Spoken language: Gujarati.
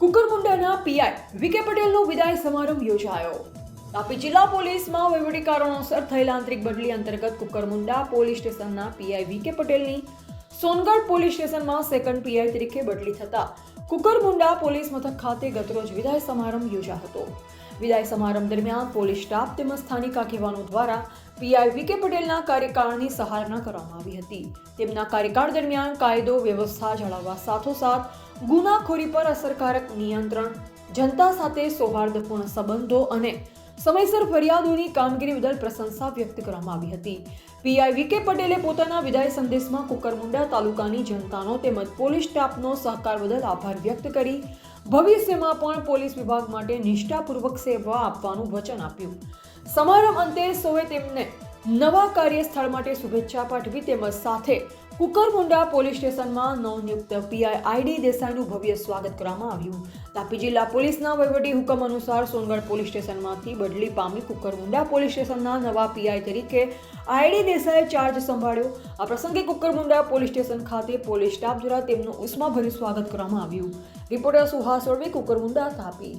કુકરમુંડાના પીઆઈ વિકે પટેલનો વિદાય સમારંભ યોજાયો. તાપી જિલ્લા પોલીસમાં વહીવટી કારણોસર થયેલા આંતરિક બદલી અંતર્ગત કુકરમુંડા પોલીસ સ્ટેશનના પીઆઈ વિકે પટેલની સોનગઢ પોલીસ સ્ટેશનમાં સેકન્ડ પીઆઈ તરીકે બદલી થતા કુકરમુંડા પોલીસ મથક ખાતે ગતરોજ વિદાય સમારંભ યોજાયો હતો. વિદાય સમારંભ દરમિયાન પોલીસ સ્ટાફ તેમજ સ્થાનિક આગેવાનો દ્વારા પીઆઈ વિકે પટેલના કાર્યકાળની સહારણા કરવામાં આવી હતી. તેમના કાર્યકાળ દરમિયાન કાયદો વ્યવસ્થા જાળવવા સાથોસાથ ગુનાખોરી પર અસરકારક નિયંત્રણ, જનતા સાથે સૌહાર્દપૂર્ણ સંબંધો અને સમયસર ફરિયાદોની કામગીરી બદલ પ્રશંસા વ્યક્ત કરવામાં આવી હતી. પીઆઈ વિકે પટેલે પોતાના વિદાય સંદેશમાં કુકરમુંડા તાલુકાની જનતાનો તેમજ પોલીસ સ્ટાફનો સહકાર બદલ આભાર વ્યક્ત કરી, ભવિષ્યમાં પણ પોલીસ વિભાગ માટે નિષ્ઠાપૂર્વક સેવા આપવાનું વચન આપ્યું. સમારંભ અંતે સૌએ તેમને નવા કાર્યસ્થળ માટે શુભેચ્છા પાઠવી તેમજ સાથે કુકરમુંડા પોલીસ સ્ટેશનમાં નવનિયુક્ત પીઆઈ આઈડી દેસાઈનું ભવ્ય સ્વાગત કરવામાં આવ્યું. તાપી જિલ્લા પોલીસના વહીવટી હુકમ અનુસાર સોનગઢ પોલીસ સ્ટેશનમાંથી બદલી પામી કુકરમુંડા પોલીસ સ્ટેશનના નવા પીઆઈ તરીકે આઈડી દેસાઈએ ચાર્જ સંભાળ્યો. આ પ્રસંગે કુકરમુંડા પોલીસ સ્ટેશન ખાતે પોલીસ સ્ટાફ દ્વારા તેમનું ઉષ્માભર્યું સ્વાગત કરવામાં આવ્યું. રિપોર્ટર સુહાસ ઓળવી કુકરમુંડા, તાપી.